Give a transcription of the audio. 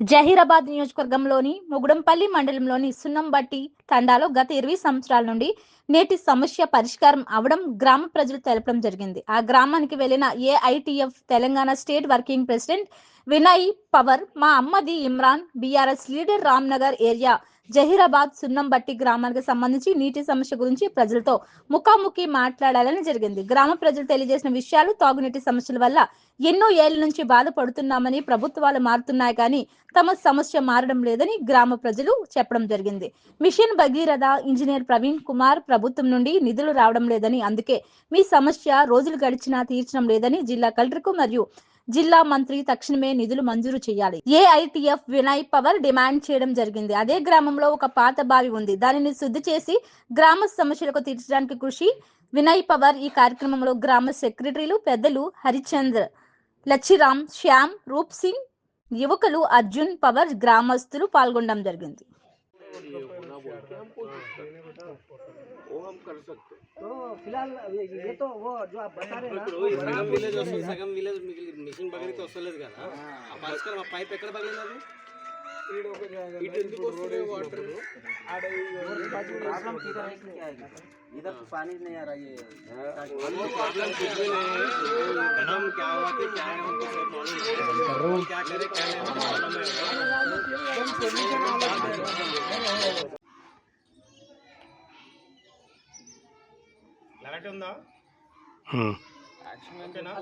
జహీరాబాద్ నియోజకవర్గంలోని ముగుడంపల్లి మండలంలోని సున్నంబట్టి తండాలో గత ఇరవై సంవత్సరాల నుండి నేటి సమస్య పరిష్కారం అవడం గ్రామ ప్రజలు తెలపడం జరిగింది. ఆ గ్రామానికి వెళ్ళిన AITF Telangana state working president Vinay Pawar మా అమ్మది Imran BRS leader Ramnagar area. Zaheerabad Sunnambatti గ్రామానికి సంబంధించి నీటి సమస్య గురించి ప్రజలతో ముఖాముఖి మాట్లాడాలని జరిగింది. గ్రామ ప్రజలు తెలియజేసిన విషయాలు తాగునీటి సమస్యల వల్ల ఎన్నో ఏళ్ళ నుంచి బాధపడుతున్నామని ప్రభుత్వాలు మారుతున్నాయి కానీ తమ సమస్య మారడం లేదని గ్రామ ప్రజలు చెప్పడం జరిగింది. మిషన్ భగీరథ ఇంజనీర్ ప్రవీణ్ కుమార్ ప్రభుత్వం నుండి నిధులు రావడం లేదని అందుకే మీ సమస్య రోజులు గడిచినా తీర్చడం లేదని జిల్లా కలెక్టర్కు మరియు జిల్లా మంత్రి తక్షణమే నిధులు మంజూరు చేయాలి. ఏఐటిఎఫ్ వినయ్ పవర్ డిమాండ్ చేయడం జరిగింది. అదే గ్రామంలో ఒక పాత బావి ఉంది. దానిని శుద్ధి చేసి గ్రామ సమస్యలకు తీర్చడానికి కృషి వినయ్ పవర్ ఈ కార్యక్రమంలో గ్రామ సెక్రటరీలు పెద్దలు హరిచంద్ర లచ్చిరామ్ శ్యామ్ రూప్ సింగ్ యువకులు అర్జున్ పవర్ గ్రామస్తులు పాల్గొనడం జరిగింది. ना बोल के हम कोशिश वो हम कर सकते तो फ़िलहाल ये तो वो जो आप बता रहे ना सगम विलेज असेल सगम विलेज मिशन वगैरे तो असेलच गाना आपण आजकाल पाईप एकडे बघायला लागलो इधर तो पानी नहीं आ रहा ये లగట్ ఉందా? ఓకేనా